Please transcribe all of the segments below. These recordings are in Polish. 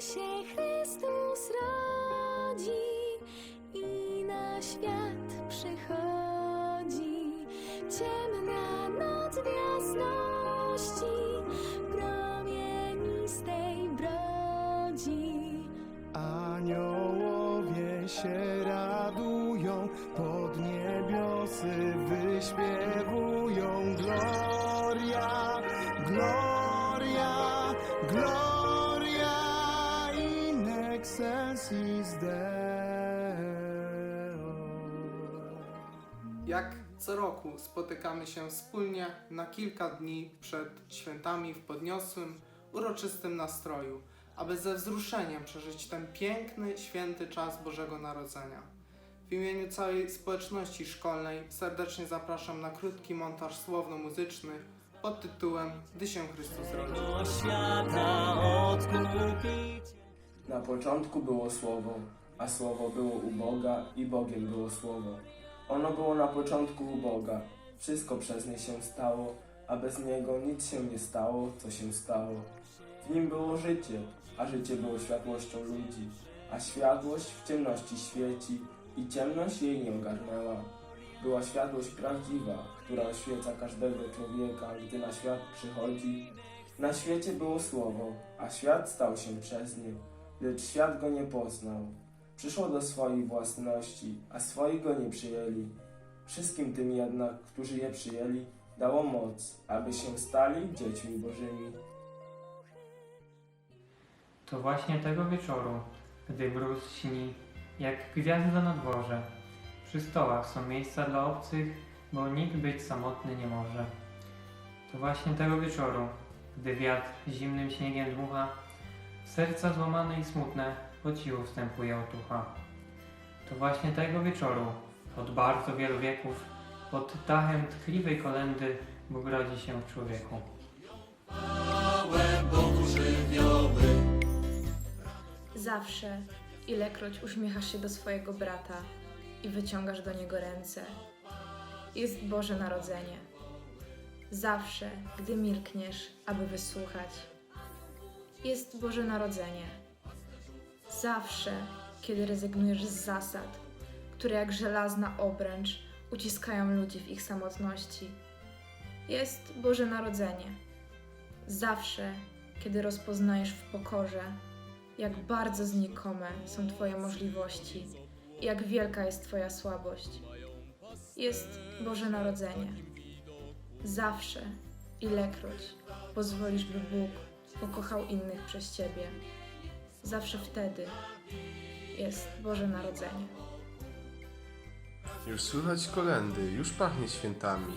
się Chrystus rodzi i na świat przychodzi. Ciemna noc jasności promienistej brodzi. Aniołowie się radują, pod niebiosy wyśpiewują. Jak co roku spotykamy się wspólnie na kilka dni przed świętami w podniosłym, uroczystym nastroju, aby ze wzruszeniem przeżyć ten piękny, święty czas Bożego Narodzenia. W imieniu całej społeczności szkolnej serdecznie zapraszam na krótki montaż słowno-muzyczny pod tytułem Gdy się Chrystus rodzi. Na początku było Słowo, a Słowo było u Boga i Bogiem było Słowo. Ono było na początku u Boga. Wszystko przez nie się stało, a bez Niego nic się nie stało, co się stało. W Nim było życie, a życie było światłością ludzi, a światłość w ciemności świeci i ciemność jej nie ogarnęła. Była światłość prawdziwa, która oświeca każdego człowieka, gdy na świat przychodzi. Na świecie było Słowo, a świat stał się przez nie, lecz świat go nie poznał. Przyszło do swojej własności, a swoi go nie przyjęli. Wszystkim tym jednak, którzy je przyjęli, dało moc, aby się stali dziećmi Bożymi. To właśnie tego wieczoru, gdy mróz śni, jak gwiazda na dworze. Przy stołach są miejsca dla obcych, bo nikt być samotny nie może. To właśnie tego wieczoru, gdy wiatr zimnym śniegiem dmucha, serca złamane i smutne po cichu wstępuje otucha. To właśnie tego wieczoru, od bardzo wielu wieków, pod dachem tkliwej kolendy Bóg rodzi się w człowieku. Zawsze, ilekroć uśmiechasz się do swojego brata i wyciągasz do niego ręce, jest Boże Narodzenie. Zawsze, gdy milkniesz, aby wysłuchać, jest Boże Narodzenie. Zawsze, kiedy rezygnujesz z zasad, które jak żelazna obręcz uciskają ludzi w ich samotności, jest Boże Narodzenie. Zawsze, kiedy rozpoznajesz w pokorze, jak bardzo znikome są Twoje możliwości i jak wielka jest Twoja słabość. Jest Boże Narodzenie. Zawsze, ilekroć pozwolisz, by Bóg pokochał innych przez Ciebie, zawsze wtedy jest Boże Narodzenie. Już słychać kolendy, już pachnie świętami.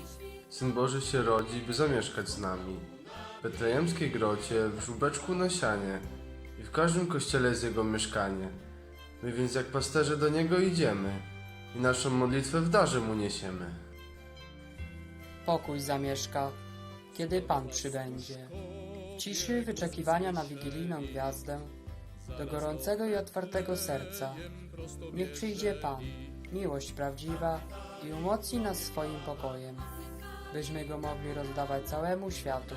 Syn Boży się rodzi, by zamieszkać z nami. W betlejemskiej grocie, w żubeczku na sianie i w każdym kościele jest Jego mieszkanie. My więc jak pasterze do Niego idziemy i naszą modlitwę w darze Mu niesiemy. Pokój zamieszka, kiedy Pan przybędzie. W ciszy wyczekiwania na wigilijną gwiazdę, do gorącego i otwartego serca. Niech przyjdzie Pan, miłość prawdziwa i umocni nas swoim pokojem, byśmy go mogli rozdawać całemu światu.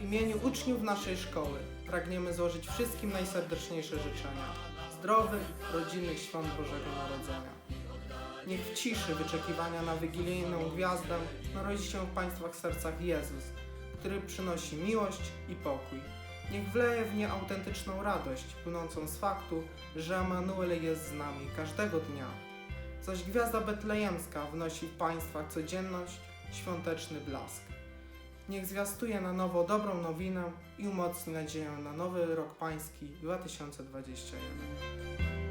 W imieniu uczniów naszej szkoły pragniemy złożyć wszystkim najserdeczniejsze życzenia zdrowych, rodzinnych świąt Bożego Narodzenia. Niech w ciszy wyczekiwania na wigilijną gwiazdę narodzi się w Państwach sercach Jezus, który przynosi miłość i pokój. Niech wleje w nie autentyczną radość, płynącą z faktu, że Emanuel jest z nami każdego dnia. Zaś gwiazda betlejemska wnosi w Państwach codzienność, świąteczny blask. Niech zwiastuje na nowo dobrą nowinę i umocni nadzieję na nowy rok pański 2021.